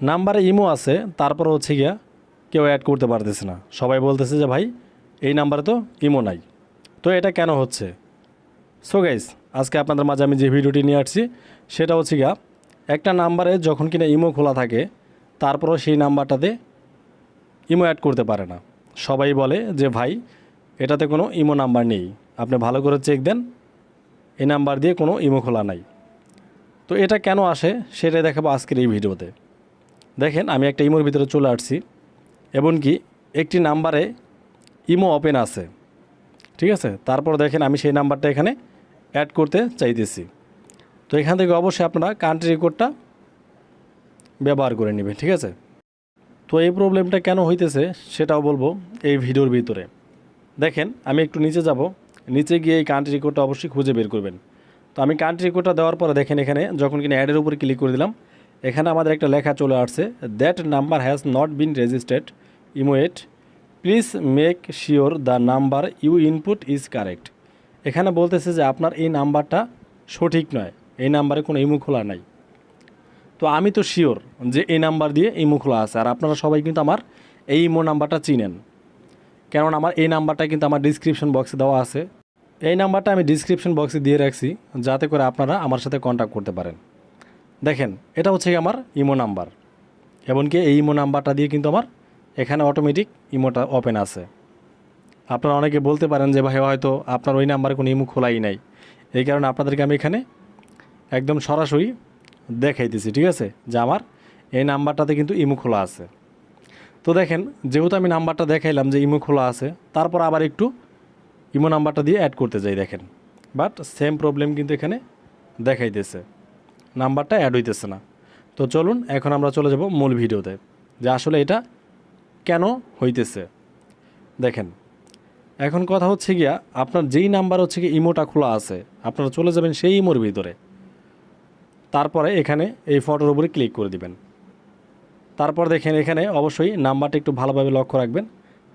নাম্বারে ইমো আছে, তারপর হচ্ছে গিয়া কেউ অ্যাড করতে পারতেছে না। সবাই বলতেছে যে, ভাই, এই নাম্বারে তো ইমো নাই। তো এটা কেন হচ্ছে? সো গাইস আজকে আপনাদের মাঝে আমি যে ভিডিওটি নিয়ে আসছি, সেটা হচ্ছে গিয়া, একটা নাম্বারে যখন কিনা ইমো খোলা থাকে, তারপরও সেই নাম্বারটাতে ইমো অ্যাড করতে পারে না। সবাই বলে যে, ভাই, এটাতে কোনো ইমো নাম্বার নেই। আপনি ভালো করে চেক দেন, এই নাম্বার দিয়ে কোনো ইমো খোলা নাই। তো এটা কেন আসে, সেটাই দেখাবো আজকের এই ভিডিওতে। দেখেন, আমি একটা ইমোর ভিতরে চলে আসছি, এমনকি একটি নাম্বারে ইমো ওপেন আছে, ঠিক আছে? তারপর দেখেন, আমি সেই নাম্বারটা এখানে অ্যাড করতে চাইতেছি। তো এখান থেকে অবশ্যই আপনারা কান্ট্রি রেকর্ডটা ব্যবহার করে নেবেন, ঠিক আছে? তো এই প্রবলেমটা কেন হইতেছে সেটাও বলব এই ভিডিওর ভিতরে। দেখেন, আমি একটু নিচে যাব, নিচে গিয়ে এই কান্ট্রি রেকর্ডটা অবশ্যই খুঁজে বের করবেন। তো আমি কান্ট্রি কোডটা দেওয়ার পরে দেখেন, এখানে যখন কিনা অ্যাডের উপরে ক্লিক করে দিলাম এখানে আমাদের একটা লেখা চলে আসছে that number has not been registered yet please make sure the number you input is correct এখানে বলতেছে যে আপনার এই নাম্বারটা সঠিক নয়, এই নাম্বারে কোনো ইমো খোলা নাই। তো আমি তো শিওর যে এই নাম্বার দিয়ে ইমো খোলা আছে, আর আপনারা সবাই কিন্তু আমার এই ইমো নাম্বারটা চিনেন। কেননা আমার এই নাম্বারটা কিন্তু আমার ডিসক্রিপশন বক্সে দেওয়া আছে। এই নাম্বারটা আমি ডিসক্রিপশন বক্সে দিয়ে রাখছি, যাতে করে আপনারা আমার সাথে কন্ট্যাক্ট করতে পারেন। দেখেন, এটা হচ্ছে আমার ইমো নাম্বার। এমনকি এই ইমো নাম্বারটা দিয়ে কিন্তু আমার এখানে অটোমেটিক ইমোটা ওপেন আছে। আপনারা অনেকে বলতে পারেন যে ভাই হয়তো আপনার ওই নাম্বারে কোনো ইমো খোলাই নাই। এই কারণে আপনাদেরকে আমি এখানে একদম সরাসরি দেখাইতেছি, ঠিক আছে? যে আমার এই নাম্বারটাতে কিন্তু ইমো খোলা আছে। তো দেখেন, যেহেতু আমি নাম্বারটা দেখাইলাম যে ইমো খোলা আছে, তারপর আবার একটু ইমো নাম্বারটা দিয়ে অ্যাড করতে যাই, দেখেন। বাট সেম প্রবলেম কিন্তু এখানে দেখাইতেছে। নাম্বারটা অ্যাড হইতেছে না। তো চলুন, এখন আমরা চলে যাব মূল ভিডিওতে, যে আসলে এটা কেন হইতেছে। দেখেন, এখন কথা হচ্ছে গিয়া, আপনার যেই নাম্বার হচ্ছে কি ইমোটা খোলা আছে, আপনারা চলে যাবেন সেই ইমোর ভিতরে। তারপরে এখানে এই ফটোর উপরে ক্লিক করে দিবেন। তারপর দেখেন এখানে অবশ্যই নাম্বারটা একটু ভালোভাবে লক্ষ্য রাখবেন।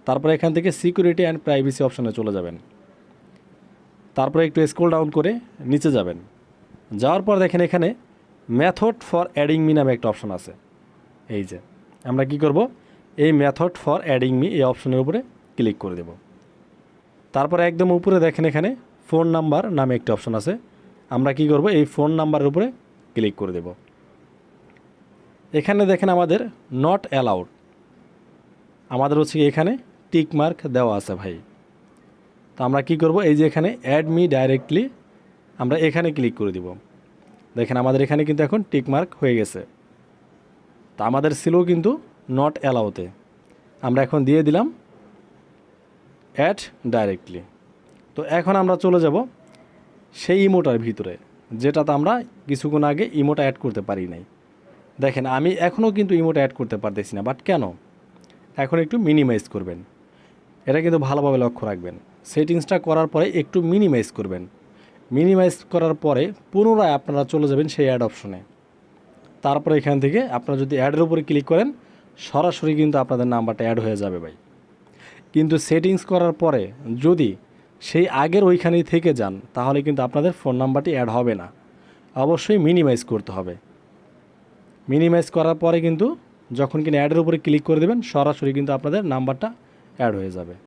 তারপরে এখান থেকে সিকিউরিটি অ্যান্ড প্রাইভেসি অপশনে চলে যাবেন। তারপরে একটু স্ক্রল ডাউন করে নিচে যাবেন। যাওয়ার পর দেখেন এখানে মেথড ফর অ্যাডিং মি নামে একটা অপশন আছে। এই যে, আমরা কি করব? এই মেথড ফর অ্যাডিং মি এই অপশনের উপরে ক্লিক করে দেব। তারপরে একদম উপরে দেখেন এখানে ফোন নাম্বার নামে একটা অপশন আছে। আমরা কি করব? এই ফোন নাম্বারের উপরে ক্লিক করে দেব। এখানে দেখেন আমাদের নট অ্যালাউড আমাদের হচ্ছে এখানে টিক মার্ক দেওয়া আছে ভাই। তো আমরা কি করব? এই যে এখানে অ্যাড মি ডাইরেক্টলি আমরা এখানে ক্লিক করে দিব। দেখেন, আমাদের এখানে কিন্তু এখন টিকমার্ক হয়ে গেছে। তা আমাদের ছিল কিন্তু নট অ্যালাউতে আমরা এখন দিয়ে দিলাম অ্যাড ডাইরেক্টলি তো এখন আমরা চলে যাব সেই ইমোটার ভিতরে, যেটাতে আমরা কিছুক্ষণ আগে ইমোটা অ্যাড করতে পারি নাই। দেখেন, আমি এখনও কিন্তু ইমোটা অ্যাড করতে পারতেছি না বাট কেন? এখন একটু মিনিমাইজ করবেন। এটা কিন্তু ভালোভাবে লক্ষ্য রাখবেন। সেটিংসটা করার পরে একটু মিনিমাইজ করবেন। মিনিমাইজ করার পরে পুনরায় আপনারা চলে যাবেন সেই অ্যাড অপশনে। তারপরে এখান থেকে আপনারা যদি অ্যাডের উপরে ক্লিক করেন, সরাসরি কিন্তু আপনাদের নাম্বারটা অ্যাড হয়ে যাবে ভাই। কিন্তু সেটিংস করার পরে যদি সেই আগের ওইখানেই থেকে যান, তাহলে কিন্তু আপনাদের ফোন নাম্বারটি অ্যাড হবে না। অবশ্যই মিনিমাইজ করতে হবে। মিনিমাইজ করার পরে কিন্তু যখন কিনা অ্যাডের উপরে ক্লিক করে দেবেন, সরাসরি কিন্তু আপনাদের নাম্বারটা অ্যাড হয়ে যাবে।